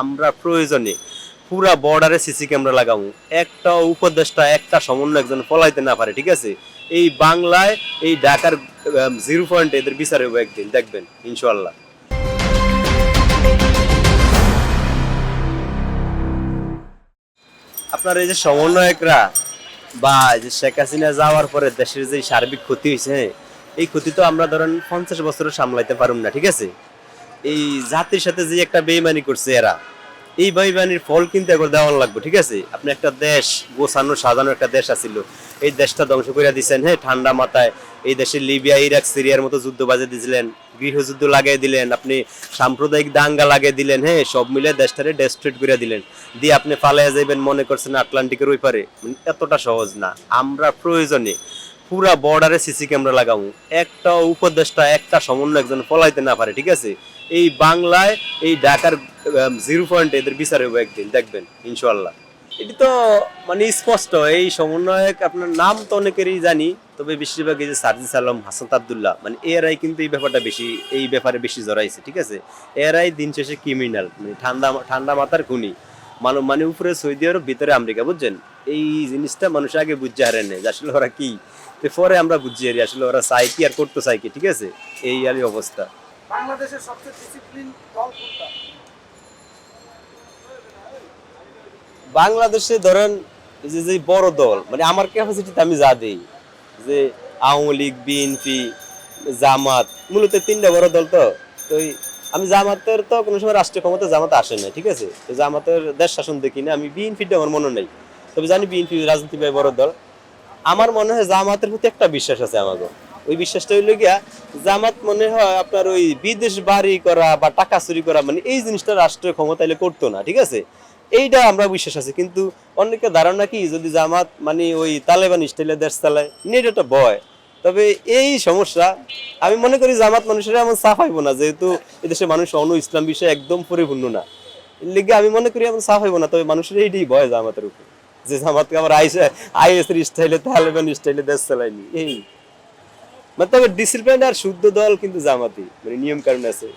আমরা প্রয়োজনে পুরা বর্ডারে সিসি ক্যামেরা লাগাবো একটা উপদেশটা একটা সমন্বয় একজন ফলাইতে না পারে, ঠিক আছে? এই বাংলায় এই ঢাকার জিরো পয়েন্ট এদের বিচার হইব একদিন, দেখবেন ইনশাল্লাহ আপনার এই যে সমন্বয়করা বা যে শেখ হাসিনা যাওয়ার পরে দেশের যে সার্বিক ক্ষতি হয়েছে এই ক্ষতি তো আমরা ধরেন পঞ্চাশ বছর সামলাইতে পারুম না, ঠিক আছে? এই জাতির সাথে যে একটা বেইমানি করছে এরা, এই বেইমানির ফল কিন্তু একবার দেওয়া লাগবে, ঠিক আছে? আপনি একটা দেশ, গোছানো, সাজানো একটা দেশ আছিল, এই দেশটা ধ্বংস করে দিচ্ছেন হ্যাঁ? ঠান্ডা মাথায়, এই দেশে লিবিয়া, ইরাক, সিরিয়ার মতো যুদ্ধ বাজে দিয়েছিলেন গৃহযুদ্ধ লাগিয়ে দিলেন, আপনি সাম্প্রদায়িক দাঙ্গা লাগিয়ে দিলেন হ্যাঁ? সব মিলে দেশটারে ডেস্ট্রেট করে দিলেন। দিয়ে আপনি পালাইয়া যাইবেন মনে করছেন আটলান্টিকের ওই পারে। মানে এতটা সহজ না, আমরা প্রয়োজনে পুরা বর্ডারে সিসি ক্যামেরা লাগাবো একটা উপদেশটা একটা সমন্বয় একজন ফলাইতে না পারে, ঠিক আছে? এই বাংলায় এই ঢাকার জিরো পয়েন্ট এদের বিচার হইব একদিন, দেখবেন ইনশাল্লাহ এটি তো মানে স্পষ্ট, এই সমন্বয়ক, আপনার নাম তো অনেকেরই জানি, তবে বেশিরভাগ এই যে সার্জিস আলম, হাসান আবদুল্লাহ মানে এরাই কিন্তু এই ব্যাপারটা বেশি, এই ব্যাপারে বেশি জড়াইছে, ঠিক আছে? এরাই দিন শেষে ক্রিমিনাল মানে ঠান্ডা ঠান্ডা মাথার খুনি। মানে মানে উপরে সৌদি আরব ভিতরে আমেরিকা বুঝছেন? এই জিনিসটা মানুষ আগে বুঝতে হারেন না যে আসলে ওরা কি? পরে আমরা বুঝছি আর আসলে ওরা চাই কি আর করতে চাই কি ঠিক আছে? এই আর অবস্থা। বাংলাদেশের সবচেয়ে ডিসিপ্লিন দল কোনটা? বাংলাদেশে ধরেন যে যে বড় দল মানে আমার ক্যাপাসিটিতে আমি যা দিই যে আওয়ামী লীগ বিএনপি জামাত মূলত তিনটা বড় দল তো তো আমি জামাতের তো কোনো সময় রাষ্ট্রীয় ক্ষমতা জামাতে আসে না ঠিক আছে? তো জামাতের দেশ শাসন দেখি না, আমি বিএনপিটা আমার মনে নেই। তবে জানি বিএনপি রাজনীতি ভাই বড় দল। আমার মনে হয় জামাতের প্রতি একটা বিশ্বাস আছে আমাকে ওই বিশ্বাসটা হইল গিয়া, জামাত মনে হয় আপনার ওই বিদেশ বাড়ি করা বা টাকা চুরি করা মানে এই জিনিসটা রাষ্ট্রীয় ক্ষমতা এলে করতো না, ঠিক আছে? এইটা আমরা বিশ্বাস আছে, কিন্তু অনেকে ধারণা কি, যদি জামাত মানে ওই তালেবান স্টাইলে দেশ চালায় এটা একটা ভয়। তবে এই সমস্যা, আমি মনে করি জামাত মানুষের এমন সাফ হইব না, যেহেতু এদেশের মানুষ অন ইসলাম বিষয়ে একদম পরিপূর্ণ না। লিগে আমি মনে করি এমন সাফ হইব না, তবে মানুষের এইটাই ভয় জামাতের উপর। যে জামাতকে আমার আইসে আইএসের স্টাইলে তালেবান স্টাইলে দেশ চালাইনি এই। মানে তবে ডিসিপ্লিন আর শুদ্ধ দল কিন্তু জামাতি মানে নিয়ম কারণ আছে।